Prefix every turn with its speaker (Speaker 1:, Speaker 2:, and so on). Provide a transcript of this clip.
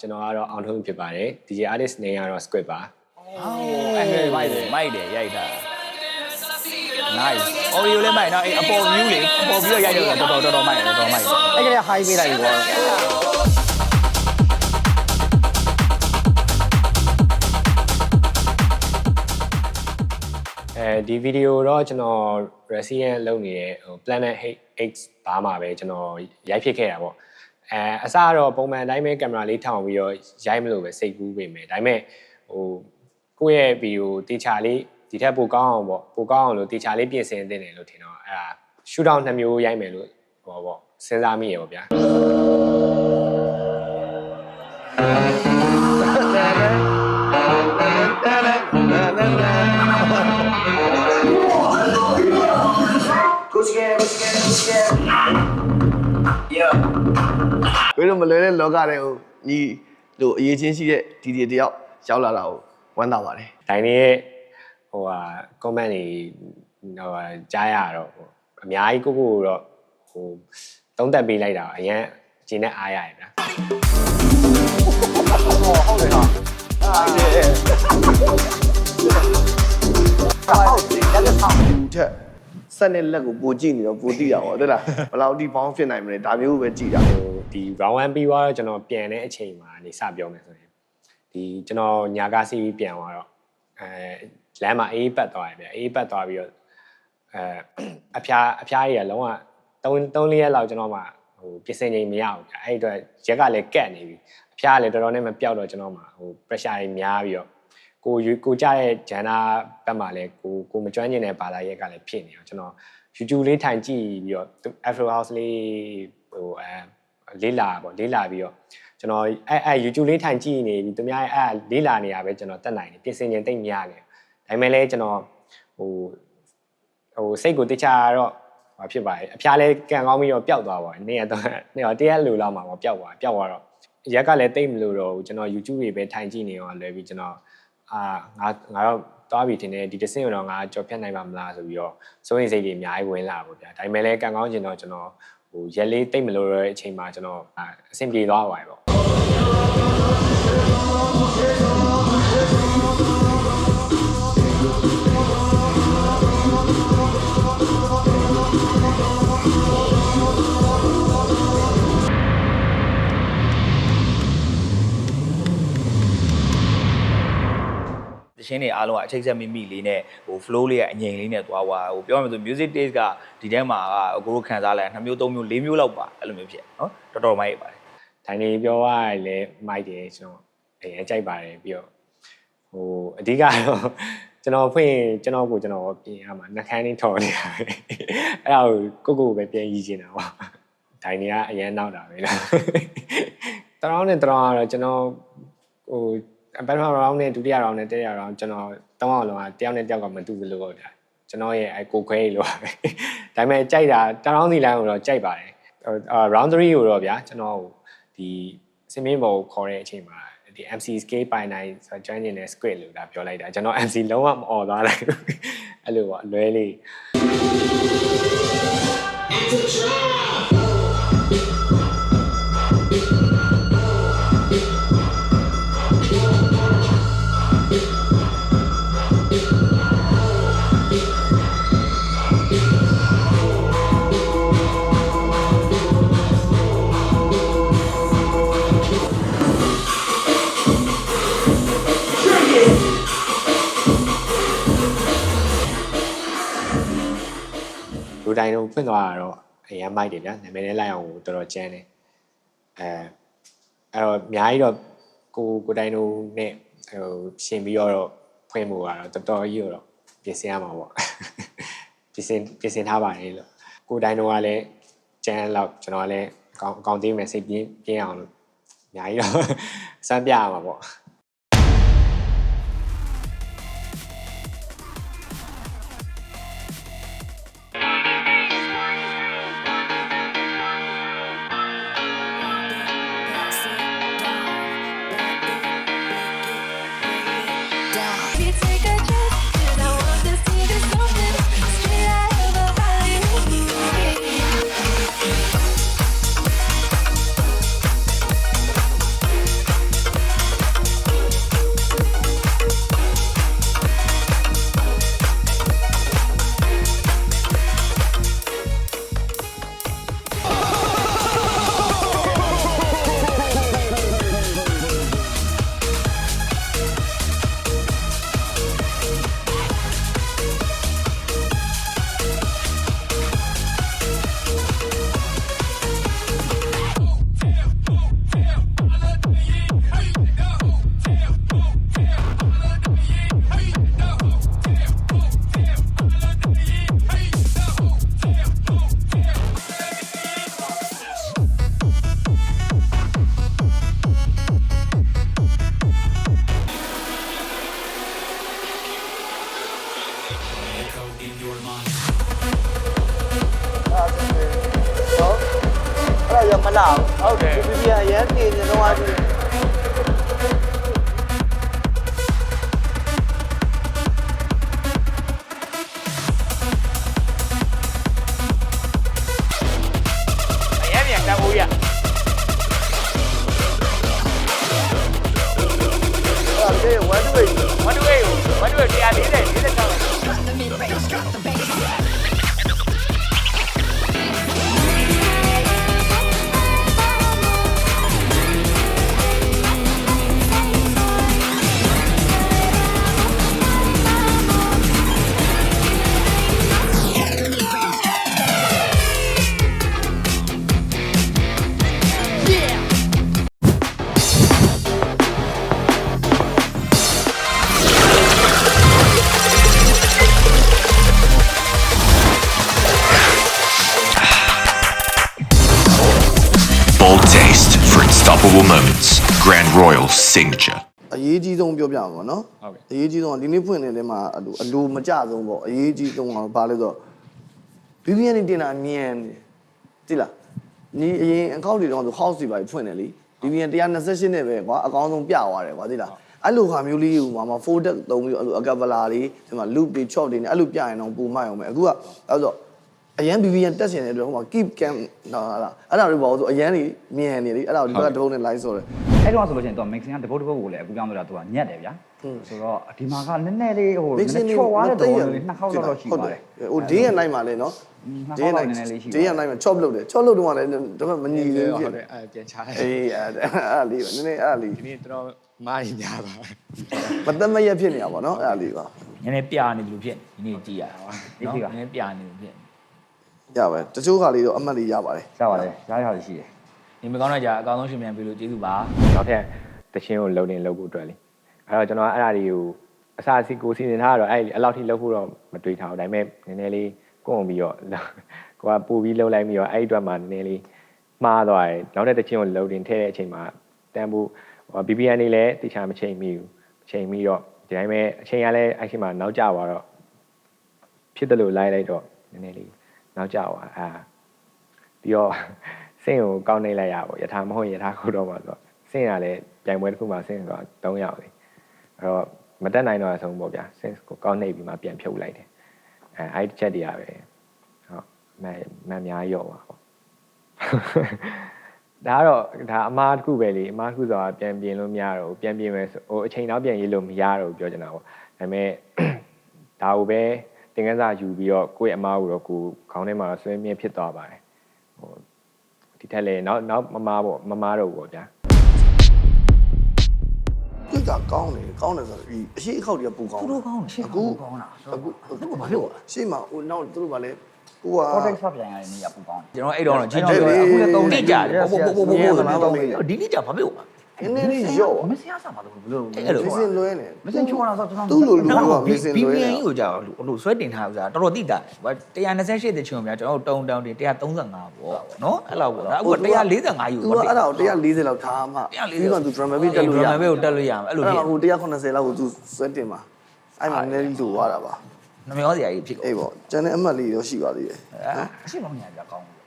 Speaker 1: ကျွန်တော်ကတော့အောင်ထုံးဖြစ်ပါတယ် DJ artist နေကတော့ squid ပါ
Speaker 2: အဲ့ဒါမိုက်တယ်မိုက်တယ်ရိုက်တာ nice audio လည်းမိုက်နော်အဲ့အပေါ် view လေအပေါ် view ရိုက်တော့တော်တော်တော်တော်မိုက်တယ်တော်တော်မိုက်တယ်အဲ့ကလေး high ပေးလိုက်ပြီကွာ
Speaker 1: အဲဒီဗီဒီယိုတော့ကျွန်တော် resident လုပ်နေတဲ့ဟို Planet X ဘားမှာပဲကျွန်တော်ရိုက်ဖြစ်ခဲ့တာပေါ့ အဲအစကတော့ပုံမှန်အတိုင်းပဲကင်မရာလေးထောင်ပြီးတော့ရိုက်မလို့ပဲစိတ်ကူးပေမဲ့ဒါပေမဲ့ဟိုကိုယ့်ရဲ့ဗီဒီယိုတေချာလေးဒီထက်ပိုကောင်းအောင်ပေါ့ပိုကောင်းအောင်လို့တေချာလေးပြင်ဆင်သင့်တယ်လို့ထင်တော့အဲဒါ shoot out နှစ်မျိုးရိုက်မယ်လို့ဟောပေါ့စဉ်းစားမိရပေါ့ဗျာ
Speaker 3: ဝေးလို့မလွယ်တဲ့လောကတွေကိုညီတို့အရေးချင်းရှိတဲ့ဒီဒီတယောက်ရောက်လာတာကိုဝမ်းသာပါတယ်
Speaker 1: ဒိုင်နေရဲ့ဟိုဟာ comment တွေဟိုဟာကြားရတော့ဟိုအများကြီးကိုကိုတော့ဟိုသုံးသက်ပေးလိုက်တာအရင်ကျင်းနဲ့အားရရဗျာ
Speaker 3: လူထက် ဆက်နဲ့လက်ကိုပိုကြည့်နေတော့ပိုတိတာပေါ့ဟုတ်လားဘယ်လောက်ဒီဘောင်းဖြစ်နိုင်မလဲဒါမျိုးပဲကြည့်တာ
Speaker 1: ဟိုဒီ round 1ပြီးသွားတော့ကျွန်တော်ပြန်တဲ့အချိန်မှာနေစပြောမယ်ဆိုရင်ဒီကျွန်တော်ညာကားစီးပြီးပြန်သွားတော့အဲလမ်းမှာအေးပတ်သွားရဗျာအေးပတ်သွားပြီးတော့အဲအဖျားအဖျားကြီးကလုံးဝ3 3ရက်လောက်ကျွန်တော်မှဟိုပြင်ဆင်ချိန်မရဘူးဗျာအဲ့ဒီအတွက်ရက်ကလည်းကက်နေပြီအဖျားကလည်းတော်တော်နဲ့မပြောက်တော့ကျွန်တော်မှဟို pressure ကြီးများပြီးတော့ ကိုယူကိုကြတဲ့ဂျန်နာဘက်မှာလည်းကိုကိုမကျွမ်းကျင်တဲ့ဘာသာရက်ကလည်းဖြစ်နေအောင်ကျွန်တော် YouTube လေးထိုင်ကြည့်ပြီးတော့ Afro House လေးဟိုအဲလေးလာပေါ့လေးလာပြီးတော့ကျွန်တော်အဲအဲ YouTube လေးထိုင်ကြည့်နေပြီးသူများအဲလေးလာနေရပဲကျွန်တော်တက်နိုင်တယ်ပြင်ဆင်ခြင်းတိတ်များနေဒါပေမဲ့လည်းကျွန်တော်ဟိုဟိုစိတ်ကိုတခြားတော့ဘာဖြစ်ပါလဲအဖျားလဲကန်ကောင်းပြီးတော့ပျောက်သွားပါတယ်နေ့ရက်တော့နေ့တော့တရားလူလောက်မှာပေါ့ပျောက်သွားပျောက်သွားတော့ရက်ကလည်းတိတ်မလို့တော့ဘူးကျွန်တော် YouTube တွေပဲထိုင်ကြည့်နေအောင်လွယ်ပြီးကျွန်တော် အာငါငါတော့သွားပြီထင်တယ်ဒီတစ်စင်းတော့ငါကြော်ဖြတ်နိုင်ပါမလားဆိုပြီးတော့စိုးရိမ်စိတ်တွေအများကြီးဝင်လာပါဗျာဒါပေမဲ့လည်းကန်ကောင်းကျင်တော့ကျွန်တော်ဟိုရက်လေးတိတ်မလို့တော့တဲ့အချိန်မှာကျွန်တော်အာအဆင်ပြေသွားပါတယ်ပေါ့
Speaker 2: ခြင်းတွေအားလုံးကအချိန်ဆက်မိမိလေးနဲ့ဟို flow လေးကအငြိမ်လေးနဲ့သွားသွားဟိုပြောရမယ်ဆို music taste ကဒီထဲမှာအကိုတို့ခံစားလိုက်နှစ်မျိုးသုံးမျိုးလေးမျိုးလောက်ပါအဲ့လိုမျိုးဖြစ်နော်တော်တော်မိုက်ပါတယ်
Speaker 1: ဒိုင်နေပြောရရင်လည်းမိုက်တယ်ကျွန်တော်အရင်ကြိုက်ပါတယ်ပြီးတော့ဟိုအဓိကတော့ကျွန်တော်ဖွင့်ရင်ကျွန်တော်ကိုကျွန်တော်ပြင်ရမှာနှကန်းလေးထော်နေတာပဲအဲ့ဒါကိုကိုကိုပဲပြန်ရည်ချင်တာပေါ့ဒိုင်နေကအရင်နောက်တာပဲလားတရောင်းနဲ့တရောင်းကတော့ကျွန်တော်ဟို ပထမ round နဲ့ဒုတိယ round နဲ့တတိယ round ကျွန်တော်တောင်းအောင်လုံးကတယောက်နဲ့တယောက်ကမတူဘူးလို့ဟုတ်တာကျွန်တော်ရဲ့အဲကိုခွဲကြီးလို့ပါပဲဒါပေမဲ့ကြိုက်တာတရောင်းစီလမ်းကိုတော့ကြိုက်ပါတယ်အာ round 3ကိုတော့ဗျာကျွန်တော်ဒီစင်မင်းဘောကိုခေါ်တဲ့အချိန်မှာဒီ MC scale ပိုင်နိုင်ဆိုတော့ join နေတဲ့ squid လို့ဒါပြောလိုက်တာကျွန်တော် MC လုံးဝမអော်သွားလိုက်ဘူးအဲ့လိုပေါ့အလွဲလေးလူ တိုင်းတော့ဖွင့်သွားတာတော့အရင်မိုက်တယ်ဗျာနာမည်နဲ့လိုက်အောင်တော်တော်ကျန်းတယ်အဲအဲ့တော့အများကြီးတော့ကိုကိုတိုင်းတို့နဲ့ဟိုရှင်ပြီးတော့ဖွင့်မှုကတော့တော်တော်ကြီးတော့ပြင်ဆင်ရမှာပေါ့ပြင်ဆင်ပြင်ဆင်ထားပါတယ်လို့ကိုတိုင်းတို့ကလည်းကျန်းလောက်ကျွန်တော်ကလည်းအကောင့်အကောင့်သေးမယ်စိတ်ပြင်းပြင်းအောင်လို့အများကြီးတော့စမ်းပြရမှာပေါ့
Speaker 3: နေနေတော့ကြည့်
Speaker 2: အရင်ပြန်တမိုးရ
Speaker 3: အဲ့ဒါဝမ်တူဝေး
Speaker 2: ဝတ်တွေ့ကိုဝတ်တွေ့140 40တောင်း
Speaker 4: unstoppable moments. Grand Royal signature.
Speaker 3: အရေးကြီးဆုံးပြောပြမှာပေါ့နော်
Speaker 1: ဟုတ်ကဲ့
Speaker 3: အရေးကြီးဆုံးကဒီနေ့ဖွင့်နေတဲ့မှာအလိုအလိုမကြဆုံးပေါ့အရေးကြီးဆုံးကဘာလဲဆိုတော့ VPN နေတင်တာအမြန်တယ်တိလားညီအရင်အကောင့်တွေတော့သူ house တွေပါဖွင့်တယ်လေ VPN 128နဲ့ပဲကွာအကောင်းဆုံးပြသွားတယ်ကွာတိလားအဲ့လိုခါမျိုးလေးဟိုမှာမှာ folder သုံးပြီးတော့အဲ့လိုအကပလာလေးဒီမှာ loop တွေ chop တွေနဲ့အဲ့လိုပြရင်တော့ပုံမှန်အောင်ပဲအခုကအဲ့ဆို အရန် VPN တက်ရှင်တဲ့အတွက်ဟိုမှာ keep cam နော်ဟာလားအဲ့ဒါတွေပေါ့ဆိုအရန်ကြီးမြန်နေလေအဲ့ဒါကိုဒီဘက်ကတပုတ်နဲ့ live ဆိုတယ်
Speaker 5: အဲ့တော့ဆိုလို့ရှိရင်သူက mixing ကတပုတ်တပုတ်ကိုလည်းအခုပြောင်းလို့တာသူကညက်တယ်ဗျာဆိုတော့ဒီမှာကနည်းနည်းလေးဟိုနည်းနည်းချော့သွားတဲ့တော့လေးနှစ်ခေါက်တော့ရှိပါတယ်
Speaker 3: ဟို day and night မှာလေနော်
Speaker 5: နှစ်
Speaker 3: day
Speaker 5: ခေါက်
Speaker 3: and
Speaker 5: တော့
Speaker 3: night
Speaker 5: နည်းနည်းလေးရှိ
Speaker 3: day and night မှာ chop လုပ်တယ် chop လုပ်တော့လည်းတော့မညီသေးဘူး
Speaker 1: ဟု
Speaker 3: ဖြစ်
Speaker 1: တ်
Speaker 3: နေ
Speaker 1: တယ်အဲပြန်ချတယ်
Speaker 3: အေးအဲ့အဲ့လေးပဲနည်းနည်းအဲ့လေး
Speaker 1: ဒီနေ့တော်တော်မားရင်များပါ
Speaker 3: မသက်မရက်ဖြစ်နေတာပေါ့နော်အဲ့လေးပါ
Speaker 2: နည်းနည်းပြနေတယ်လို့ဖြစ်ဒီနေ့ကြည်ရနော်နည်းနည်းပြနေလို့ဖြစ်
Speaker 3: ရပါတချို့ခါလေးတော့အမှတ်လေးရပါတယ်
Speaker 5: ရပါတယ်ရားရရရှိတယ်
Speaker 2: ဒီမကောင်းတဲ့ကြာအကောင်းဆုံးရှင်မြန်ပြီလို့ကျေးဇူးပါ
Speaker 1: နောက်ထပ်တချင်းကိုလုံနေလုံဖို့အတွက်လေအဲ့တော့ကျွန်တော်အဲ့ဒါတွေကိုအစားအစီကိုစီစဉ်ထားတော့အဲ့အဲ့လောက်ထိလုံဖို့တော့မတွေးထားဘူးဒါပေမဲ့နည်းနည်းလေးကိုုံပြီးတော့ကိုကပို့ပြီးလုံလိုက်ပြီးတော့အဲ့ဒီအတွက်မှနည်းနည်းလေးမှားသွားတယ်နောက်ထပ်တချင်းကိုလုံတင်ထည့်တဲ့အချိန်မှာတန်ဖို့ BBN နေလည်းတခြားမချိန်မိဘူးချိန်ပြီးတော့ဒီတိုင်းပဲအချိန်ကလည်းအဲ့ချိန်မှာနောက်ကျသွားတော့ဖြစ်တယ်လို့လိုက်လိုက်တော့နည်းနည်းလေး နောက်ကျသွားအာပြီးတော့စင့်ကိုကောင်းနေလိုက်ရပါဘောယထာမဟုတ်ယထာခုတော့မှာဆိုတော့စင့်ရလည်းပြိုင်ပွဲတစ်ခုမှာစင့်က3ယောက်လေအဲ့တော့မတက်နိုင်တော့အဆုံးပေါ့ဗျာစင့်ကိုကောင်းနေပြီးမှပြန်ဖြုတ်လိုက်တယ်အဲအဲ့ဒီချက်တရားပဲဟုတ်မမများရော့ပါဟုတ်ဒါကတော့ဒါအမားတစ်ခုပဲလေအမားတစ်ခုဆိုတာပြန်ပြင်လို့မရတော့ဘူးပြန်ပြင်မယ်ဆိုဟိုအချိန်တော့ပြန်ရေးလို့မရတော့ဘူးပြောချင်တာပေါ့ဒါပေမဲ့ဒါကိုပဲ သင်ခန်းစာယူပြီးတော့ကိုယ့်ရဲ့အမားကိုတော့ကိုယ်ခေါင်းထဲမှာဆွဲမြဲဖြစ်သွားပါတယ်ဟိုဒီထက်လေနောက်နောက်မမားပေါ့မမားတော့ဘူးပေါ့ဗျာ
Speaker 3: ပြစ်ကကောင်းတယ်ကောင်းတယ်ဆိုတော့ဒီအရှိအခောက်တွေကပူကောင်း
Speaker 5: သူတို့ကောင်းတယ်ရှေ့
Speaker 3: အခု
Speaker 5: ကောင်းတာ
Speaker 3: အခု
Speaker 5: သူကဘာဖြစ်လဲ
Speaker 3: ရှေ့မှာဟိုနောက်သူတို့ကလည်းကိုက
Speaker 5: cortex ဆော့ပြန်ရတဲ့နေရာပူကောင်းတယ်
Speaker 2: ကျွန်တော်အဲ့တော့တော့ကြီး
Speaker 3: အဲ့
Speaker 2: ကြီး
Speaker 3: ဒါလေး
Speaker 2: အခုလည်းသုံးနှစ်ကြာတယ်
Speaker 5: ဟုတ်
Speaker 2: ပို့
Speaker 5: ဟုတ်
Speaker 2: ပို့
Speaker 5: ဟုတ်
Speaker 2: ပို့
Speaker 5: ဟုတ်
Speaker 2: ပို့
Speaker 5: ဟုတ်
Speaker 2: ပို့ဒီနေ့ကြာဘာဖြစ်လို့
Speaker 3: နည်းနည်းလေးရော့
Speaker 5: မစရစားပါလို့ဘယ်လို
Speaker 2: အဲ့လို
Speaker 3: မစင်လွဲနေ
Speaker 5: မစင်ချောတာဆိုကျွန်တော်
Speaker 3: သူ့လိုလူကမစင်
Speaker 2: ဘီ
Speaker 3: လွဲ
Speaker 2: ဘီ
Speaker 3: နေ
Speaker 2: အန်ကိုကြာဟိုဆွဲတင်ထားဥစားတော်တော်တိတာ128တချွန်များကျွန်တော်တုံတောင်းတင်135ပေါ့နော်အဲ့လောက်ပေါ့အခု145ယူ
Speaker 3: သူကအဲ့ဒါကို140လောက်ထားမှပြီးတော့သူ drum beat တက်လို့ရ
Speaker 2: ဒရမ်ဘေးကိုတက်လို့ရမယ်အဲ့လို
Speaker 3: အဲ့
Speaker 2: ဖြစ်
Speaker 3: ဒါဟို180လောက်ကိုသူဆွဲတင်မှာအဲ့မှာနည်းနည်းလိုသွားတာပါ
Speaker 2: နှမျောစရာကြီးဖြစ်ကုန်
Speaker 3: အေးပေါ့ကျန်တဲ့အမှတ်လေးရောရှိပါသေးတယ်
Speaker 5: အရှိမောင်းညာကြကောင်းတယ်